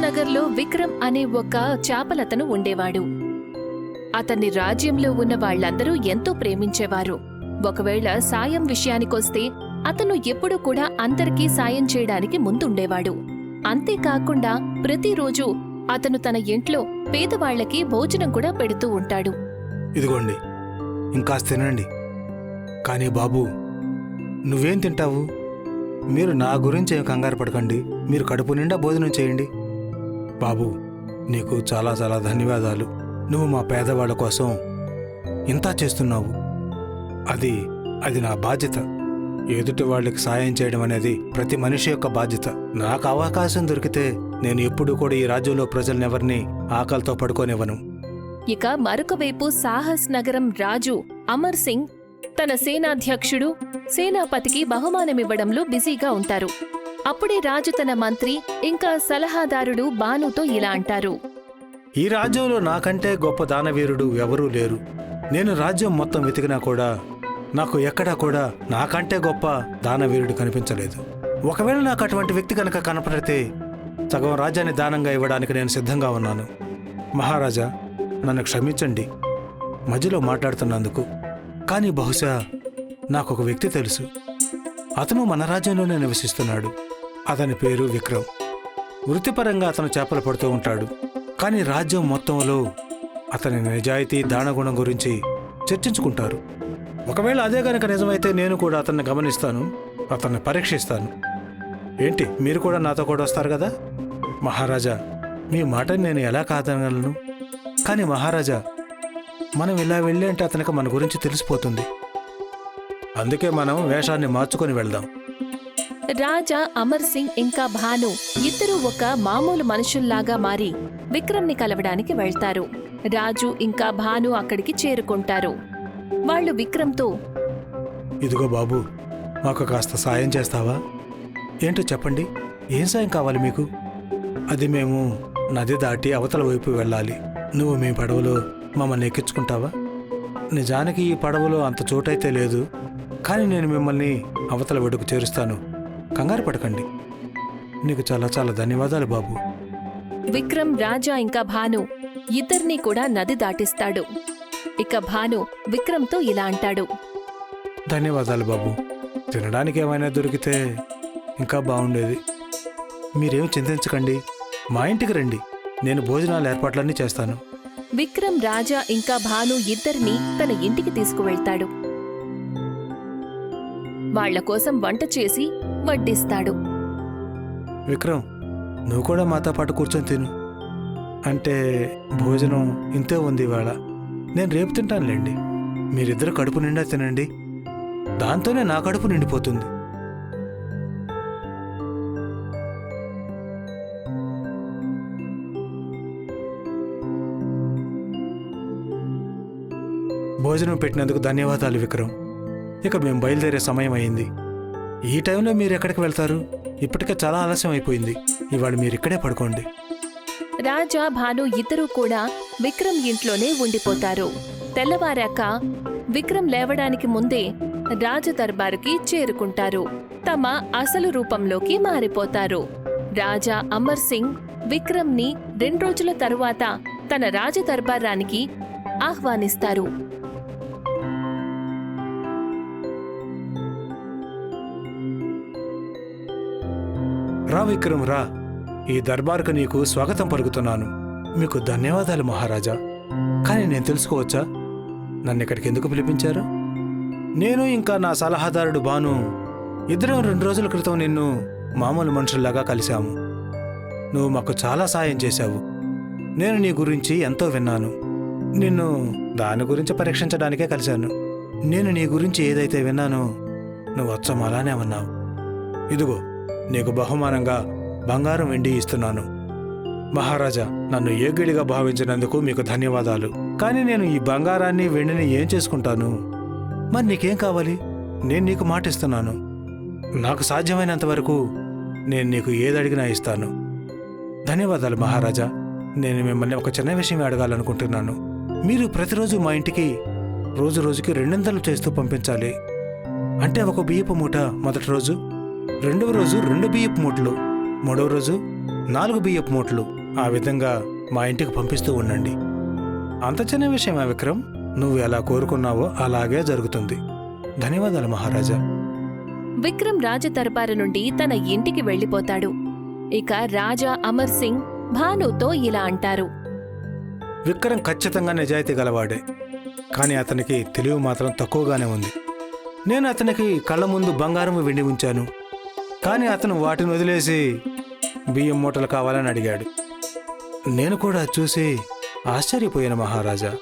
నగర్లో విక్రమ్ అనే ఒక చాపలతను ఉండేవాడు. అతన్ని రాజ్యంలో ఉన్న వాళ్ళందరూ ఎంతో ప్రేమించేవారు. ఒకవేళ సాయం విషయానికొస్తే అతను ఎప్పుడూ కూడా అందరికీ సాయం చేయడానికి ముందుండేవాడు. అంతేకాకుండా ప్రతిరోజు అతను తన ఇంట్లో పేదవాళ్ళకి భోజనం కూడా పెడుతూ ఉంటాడు. ఇదిగోండి ఇంకాస్త తినండి. కానీ బాబు నువ్వేం తింటావు? మీరు నా గురించి ఏం కంగారు పడకండి. మీరు కడుపు నిండా భోజనం చేయండి. బాబు నీకు చాలా చాలా ధన్యవాదాలు. నువ్వు మా పేదవాళ్ళ కోసం ఇంత చేస్తున్నావు. అది అది నా బాధ్యత. ఎదుటి వాళ్ళకి సాయం చేయడం అనేది ప్రతి మనిషి యొక్క బాధ్యత. నాకు అవకాశం దొరికితే నేను ఎప్పుడూ కూడా ఈ రాజ్యంలో ప్రజలనెవరిని ఆకలితో పడుకోనివ్వను. ఇక మరొక వైపు సాహస్ నగరం రాజు అమర్ సింగ్ తన సేనాధ్యక్షుడు సేనాపతికి బహుమానమివ్వడంలో బిజీగా ఉంటారు. అప్పుడే రాజు తన మంత్రి ఇంకా సలహాదారుడు బానుతో ఇలా అంటారు. ఈ రాజ్యంలో నాకంటే గొప్ప దానవీరుడు ఎవరూ లేరు. నేను రాజ్యం మొత్తం వెతికినా కూడా నాకు ఎక్కడా కూడా నాకంటే గొప్ప దానవీరుడు కనిపించలేదు. ఒకవేళ నాకు అటువంటి వ్యక్తి కనుక కనపడితే సగం రాజ్యాన్ని దానంగా ఇవ్వడానికి నేను సిద్ధంగా ఉన్నాను. మహారాజా నన్ను క్షమించండి. మధ్యలో మాట్లాడుతున్నందుకు. కానీ బహుశా నాకు ఒక వ్యక్తి తెలుసు. అతను మన రాజ్యంలోనే నివసిస్తున్నాడు. అతని పేరు విక్రమ్. వృత్తిపరంగా అతను చేపలు పడుతూ ఉంటాడు. కానీ రాజ్యం మొత్తంలో అతని నిజాయితీ దానగుణం గురించి చర్చించుకుంటారు. ఒకవేళ అదే గనక నిజమైతే నేను కూడా అతన్ని గమనిస్తాను అతన్ని పరీక్షిస్తాను. ఏంటి మీరు కూడా నాతో కూడా వస్తారు కదా? మహారాజా మీ మాటని నేను ఎలా కాదనగలను? కానీ మహారాజా మనం ఇలా వెళ్ళేంటే అతనికి మన గురించి తెలిసిపోతుంది. అందుకే మనం వేషాన్ని మార్చుకొని వెళ్దాం. రాజా అమర్ సింగ్ ఇంకా భాను ఇద్దరూ ఒక మామూలు మనుషుల్లాగా మారి విక్రమ్ని కలవడానికి వెళ్తారు. రాజు ఇంకా భాను అక్కడికి చేరుకుంటారు. వాళ్ళు విక్రమ్తో ఇదిగో బాబు మాకు కాస్త సాయం చేస్తావా? ఏంటో చెప్పండి ఏం సాయం కావాలి మీకు? అది మేము నది దాటి అవతల వైపు వెళ్ళాలి. నువ్వు మీ పడవలో మమ్మల్ని ఎక్కించుకుంటావా? నిజానికి ఈ పడవలో అంత చోటైతే లేదు కానీ నేను మిమ్మల్ని అవతల ఒడ్డుకు చేరుస్తాను. కంగారు పడకండి. నీకు చాలా చాలా ధన్యవాదాలు బాబు. విక్రమ్ రాజా ఇంకా భాను ఇద్దరినీ కూడా నది దాటిస్తాడు. ఇక భాను విక్రమ్తో ఇలా అంటాడు. ధన్యవాదాలు బాబు. తినడానికి ఏమైనా దొరికితే ఇంకా బాగుండేది. మీరేం చింతించకండి. మా ఇంటికి రండి. నేను భోజనాల ఏర్పాట్లన్నీ చేస్తాను. విక్రమ్ రాజా ఇంకా భాను ఇద్దరిని తన ఇంటికి తీసుకువెళ్తాడు. వాళ్ళ కోసం వంట చేసి వడ్డిస్తాడు. విక్రమ్ నువ్వు కూడా మాతో పాటు కూర్చొని తిను. అంటే భోజనం ఇంతే ఉంది ఇవాళ. నేను రేపు తింటానులేండి. మీరిద్దరు కడుపు నిండా తినండి. దాంతోనే నా కడుపు నిండిపోతుంది. భోజనం పెట్టినందుకు ధన్యవాదాలు విక్రమ్. ఇక మేము బయలుదేరే సమయం అయింది. ఈ టైంలో మీరు ఎక్కడికి వెళ్తారు? ఇప్పటికే చాలా ఆలస్యం అయిపోయింది. ఇవాళ మీరు ఇక్కడే పడుకోండి. రాజా భాను ఇద్దరూ కూడా విక్రమ్ ఇంట్లోనే ఉండిపోతారు. తెల్లవారాక విక్రమ్ లేవడానికి ముందే రాజ దర్బారుకి చేరుకుంటారు. తమ అసలు రూపంలోకి మారిపోతారు. రాజా అమర్ సింగ్ విక్రమ్ని రెండు రోజుల తరువాత తన రాజ దర్బారానికి ఆహ్వానిస్తారు. రా విక్రమ్ రా. ఈ దర్బార్కు నీకు స్వాగతం పలుకుతున్నాను. మీకు ధన్యవాదాలు మహారాజా. కానీ నేను తెలుసుకోవచ్చా? నన్ను ఇక్కడికి ఎందుకు పిలిపించారు? నేను ఇంకా నా సలహాదారుడు బాను. ఇద్దరం రెండు రోజుల క్రితం నిన్ను మామూలు మనుషుల్లాగా కలిశాము. నువ్వు మాకు చాలా సాయం చేశావు. నేను నీ గురించి ఎంతో విన్నాను. నిన్ను దాని గురించి పరీక్షించడానికే కలిశాను. నేను నీ గురించి ఏదైతే విన్నానో నువ్వు అచ్చం అలానే ఉన్నావు ఇదిగో నీకు బహుమానంగా బంగారం వెండి ఇస్తున్నాను. మహారాజా నన్ను యోగ్యుడిగా భావించినందుకు మీకు ధన్యవాదాలు. కానీ నేను ఈ బంగారాన్ని వెండిని ఏం చేసుకుంటాను? మరి నీకేం కావాలి? నేను నీకు మాటిస్తున్నాను. నాకు సాధ్యమైనంత వరకు నేను నీకు ఏది అడిగినా ఇస్తాను. ధన్యవాదాలు మహారాజా. నేను మిమ్మల్ని ఒక చిన్న విషయం అడగాలనుకుంటున్నాను. మీరు ప్రతిరోజు మా ఇంటికి రోజు రోజుకి రెండింతలు చేస్తూ పంపించాలి. అంటే ఒక బియ్యపు మూట మొదటి రోజు? రెండవ రోజు రెండు బియ్యపు మూటలు మూడవ రోజు నాలుగు బియ్యపు మూటలు. ఆ విధంగా మా ఇంటికి పంపిస్తూ ఉండండి. అంత చిన్న విషయమా విక్రమ్? నువ్వు ఎలా కోరుకున్నావో అలాగే జరుగుతుంది. ధన్యవాదాలు మహారాజా. విక్రమ్ రాజ దర్బారు నుండి తన ఇంటికి వెళ్ళిపోతాడు. ఇక రాజా అమర్ సింగ్ భానుతో ఇలా అంటారు. విక్రమ్ ఖచ్చితంగా నిజాయితీ గలవాడే. కానీ అతనికి తెలివి మాత్రం తక్కువగానే ఉంది. నేను అతనికి కళ్ళ ముందు బంగారం వెండి ఉంచాను. కానీ అతను వాటిని వదిలేసి బియ్యం మూటలు కావాలని అడిగాడు. నేను కూడా చూసి ఆశ్చర్యపోయాను మహారాజా.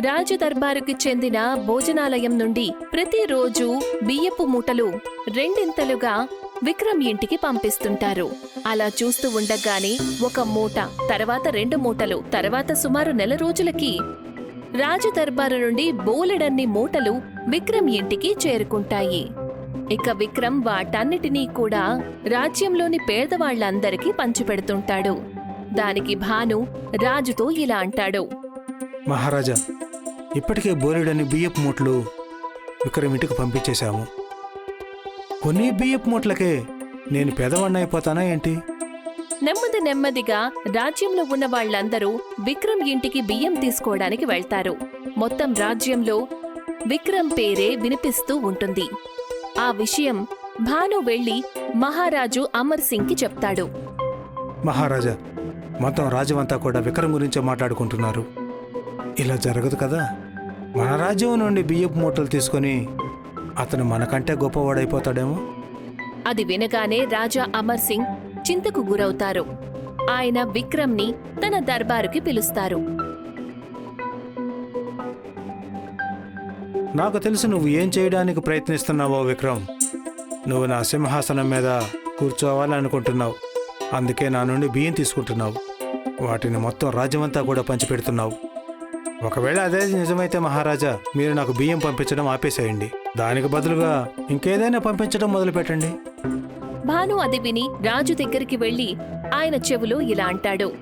రాజు దర్బారుకి చెందిన భోజనాలయం నుండి ప్రతిరోజు బియ్యపు మూటలు రెండింతలుగా విక్రమ్ ఇంటికి పంపిస్తుంటారు. అలా చూస్తూ ఉండగానే ఒక మూట తర్వాత రెండు మూటలు తర్వాత సుమారు నెల రోజులకి రాజు దర్బారు నుండి బోలెడన్ని మూటలు విక్రమ్ ఇంటికి చేరుకుంటాయి. ఇక విక్రమ్ వాటన్నిటినీ కూడా రాజ్యంలోని పేదవాళ్ళందరికీ పంచిపెడుతుంటాడు. దానికి భాను రాజుతో ఇలా అంటాడు. మహారాజా ఇప్పటికే బోలెడని బియ్యపు మూటలు విక్రమ్ ఇంటికి పంపించేశాము. కొన్ని బియ్యపు మూటలకే నేను పేదవాడిని అయిపోతానా ఏంటి? నెమ్మది నెమ్మదిగా రాజ్యంలో ఉన్న వాళ్ళందరూ విక్రమ్ ఇంటికి బియ్యం తీసుకోవడానికి వెళ్తారు. మొత్తం రాజ్యంలో విక్రమ్ పేరే వినిపిస్తూ ఉంటుంది. ఆ విషయం భాను వెళ్ళి మహారాజు అమర్ సింగ్కి చెప్తాడు. మహారాజా మొత్తం రాజ్యమంతా కూడా విక్రమ్ గురించే మాట్లాడుకుంటున్నారు. ఇలా జరగదు కదా? మన రాజ్యం నుండి బియ్యపు మూటలు తీసుకొని అతను మనకంటే గొప్పవాడైపోతాడేమో? అది వినగానే రాజా అమర్ సింగ్ చింతకు గురవుతారు. ఆయన విక్రమ్ని తన దర్బారుకి పిలుస్తారు. నాకు తెలుసు నువ్వు ఏం చేయడానికి ప్రయత్నిస్తున్నావో విక్రమ్. నువ్వు నా సింహాసనం మీద కూర్చోవాలని అనుకుంటున్నావు అందుకే నా నుండి బియ్యం తీసుకుంటున్నావు. వాటిని మొత్తం రాజ్యమంతా కూడా పంచిపెడుతున్నావు. ఒకవేళ అదే నిజమైతే మహారాజా మీరు నాకు బియ్యం పంపించడం ఆపేసేయండి. దానికి బదులుగా ఇంకేదైనా పంపించడం మొదలుపెట్టండి. భాను అది విని రాజు దగ్గరికి వెళ్ళి ఆయన చెవులో ఇలా అంటాడు.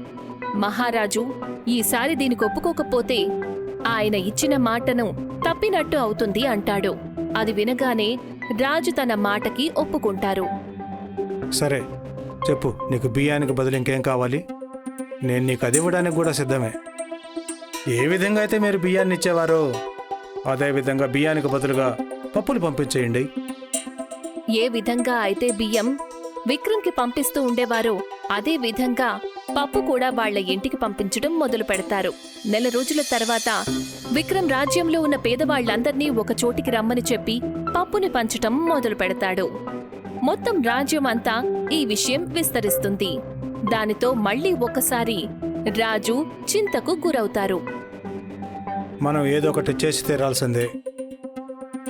మహారాజు ఈసారి దీనికి ఒప్పుకోకపోతే ఆయన ఇచ్చిన మాటను తప్పినట్టు అవుతుంది అంటాడు. అది వినగానే రాజు తన మాటకి ఒప్పుకుంటారు. సరే చెప్పు నీకు బియ్యానికి బదులు ఇంకేం కావాలి? నేను నీకు అది ఇవ్వడానికి కూడా సిద్ధమే. ఏ విధంగా అయితే మీరు బియ్యాన్ని ఇచ్చేవారో అదే విధంగా బియ్యానికి బదులుగా పప్పులు పంపించేయండి. ఏ విధంగా అయితే బియ్యం విక్రమ్కి పంపిస్తూ ఉండేవారో అదే విధంగా పప్పు కూడా వాళ్ళ ఇంటికి పంపించడం మొదలు పెడతారు. నెల రోజుల తర్వాత విక్రమ్ రాజ్యంలో ఉన్న పేదవాళ్ళందర్నీ ఒక చోటికి రమ్మని చెప్పి పప్పుని పంచటం మొదలు పెడతాడు. మొత్తం రాజ్యం అంతా ఈ విషయం విస్తరిస్తుంది. దానితో మళ్ళీ ఒకసారి రాజు చింతకు గురవుతారు. మనం ఏదో ఒకటి చేసి తీరాల్సిందే.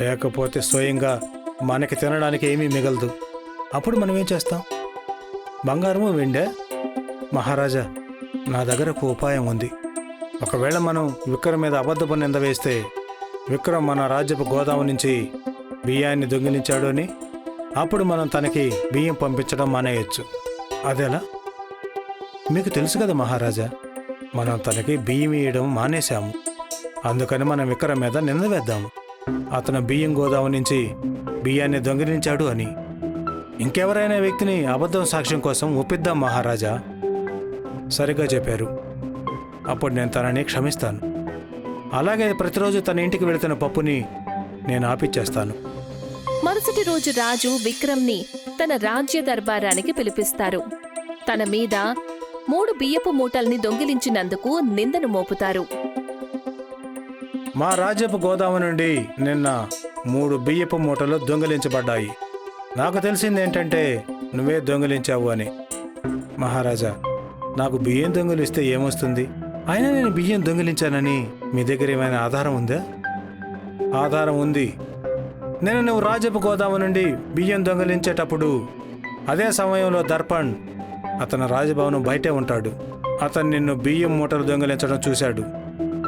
లేకపోతే స్వయంగా మనకి తినడానికి ఏమీ మిగలదు. అప్పుడు మనం ఏం చేస్తాం? బంగారము వెండే? మహారాజా నా దగ్గర ఒక ఉపాయం ఉంది. ఒకవేళ మనం విక్రమ్ మీద అబద్ధపు నింద వేస్తే విక్రమ్ మన రాజ్యపు గోదాము నుంచి బియ్యాన్ని దొంగిలించాడు అని అప్పుడు మనం తనకి బియ్యం పంపించడం మానేయచ్చు. అదేలా? మీకు తెలుసు కదా మహారాజా మనం తనకి బియ్యం ఇవ్వడం మానేశాము. అందుకని మనం విక్రమ్ మీద నింద వేద్దాము. అతను బియ్యం గోదాము నుంచి బియ్యాన్ని దొంగిలించాడు అని. ఇంకెవరైనా వ్యక్తిని అబద్ధం సాక్ష్యం కోసం ఒప్పిద్దాం మహారాజా. సరిగ్గా చెప్పారు. అప్పుడు నేను తనని క్షమిస్తాను. అలాగే ప్రతిరోజు తన ఇంటికి వెళుతున్న పప్పుని నేను ఆపిచ్చేస్తాను. మరుసటి రోజు రాజు విక్రమ్ని తన రాజ్య దర్బారానికి పిలిపిస్తారు. తన మీద మూడు బియ్యపు మూటల్ని దొంగిలించినందుకు నిందను మోపుతారు. మా రాజ్యపు గోదాము నుండి నిన్న మూడు బియ్యపు మూటలు దొంగిలించబడ్డాయి. నాకు తెలిసింది ఏంటంటే నువ్వే దొంగిలించావు అని. మహారాజా నాకు బియ్యం దొంగిలిస్తే ఏమొస్తుంది? అయినా నేను బియ్యం దొంగిలించానని మీ దగ్గర ఏమైనా ఆధారం ఉందా? ఆధారం ఉంది. నేను నువ్వు రాజపు గోదాము నుండి బియ్యం దొంగిలించేటప్పుడు అదే సమయంలో దర్పణ్ అతను రాజభవనం బయటే ఉంటాడు. అతను నిన్ను బియ్యం మూటలు దొంగిలించడం చూశాడు.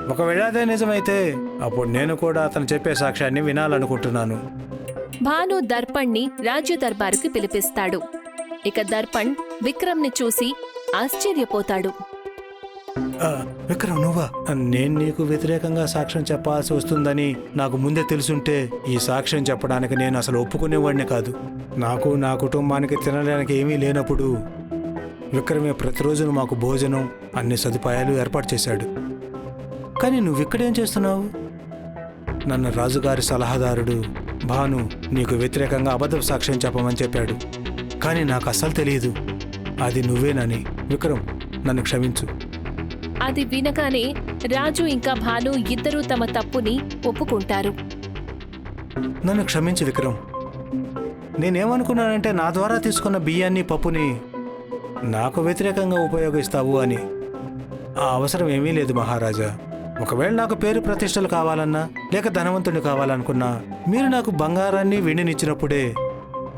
ఒకవేళ అదే నిజమైతే అప్పుడు నేను కూడా అతను చెప్పే సాక్ష్యాన్ని వినాలనుకుంటున్నాను. భాను దర్పణ్ణి రాజ్య దర్బారుకి పిలిపిస్తాడు. ఇక దర్పణ్ విక్రమ్ని చూసి ఆశ్చర్యపోతాడు. విక్రమ్ నువ్వా? నేను నీకు వ్యతిరేకంగా సాక్ష్యం చెప్పాల్సి వస్తుందని నాకు ముందే తెలుసుంటే ఈ సాక్ష్యం చెప్పడానికి నేను అసలు ఒప్పుకునేవాడిని కాదు. నాకు నా కుటుంబానికి తినడానికి ఏమీ లేనప్పుడు విక్రమే ప్రతిరోజు మాకు భోజనం అన్ని సదుపాయాలు ఏర్పాటు చేశాడు. కానీ నువ్వు ఇక్కడేం చేస్తున్నావు? నన్ను రాజుగారి సలహాదారుడు భాను నీకు వ్యతిరేకంగా అబద్ధ సాక్ష్యం చెప్పమని చెప్పాడు. కానీ నాకు అస్సలు తెలియదు. అది నువ్వేనని. విక్రమ్ నన్ను క్షమించు. అది వినగానే రాజు ఇంకా భాను ఇద్దరూ తమ తప్పుని ఒప్పుకుంటారు. నన్ను క్షమించు విక్రమ్. నేనేమనుకున్నానంటే నా ద్వారా తీసుకున్న బియ్యాన్ని పప్పుని నాకు వ్యతిరేకంగా ఉపయోగిస్తావు అని. ఆ అవసరం ఏమీ లేదు మహారాజా. ఒకవేళ నాకు పేరు ప్రతిష్టలు కావాలన్నా లేక ధనవంతుని కావాలనుకున్నా మీరు నాకు బంగారాన్ని వెండినిచ్చినప్పుడే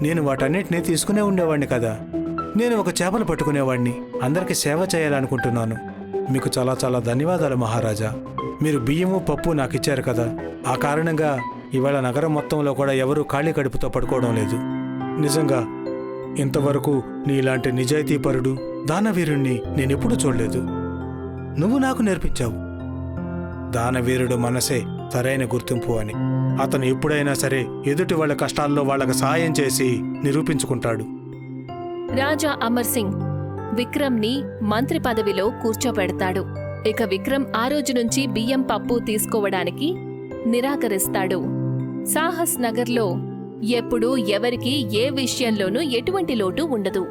నేను వాటన్నిటినీ తీసుకునే ఉండేవాడిని కదా. నేను ఒక చేపలు పట్టుకునేవాడిని అందరికీ సేవ చేయాలనుకుంటున్నాను. మీకు చాలా చాలా ధన్యవాదాలు మహారాజా. మీరు బియ్యము పప్పు నాకు ఇచ్చారు కదా. ఆ కారణంగా ఇవాళ నగరం మొత్తంలో కూడా ఎవరూ ఖాళీ కడుపుతో పడుకోవడం లేదు. నిజంగా ఇంతవరకు నీలాంటి నిజాయితీపరుడు దానవీరుణ్ణి నేనెప్పుడూ చూడలేదు. నువ్వు నాకు నేర్పించావు. దానవీరుడు మనసే సరైన గుర్తింపు అని. అతను ఎప్పుడైనా సరే ఎదుటి వాళ్ళ కష్టాల్లో వాళ్ళకు సాయం చేసి నిరూపించుకుంటాడు. రాజా అమర్ సింగ్ విక్రమ్ని మంత్రి పదవిలో కూర్చోబెడతాడు ఇక విక్రమ్ ఆ రోజు నుంచి బియ్యం పప్పు తీసుకోవడానికి నిరాకరిస్తాడు. సాహస్ నగర్లో ఎప్పుడూ ఎవరికీ ఏ విషయంలోనూ ఎటువంటి లోటు ఉండదు.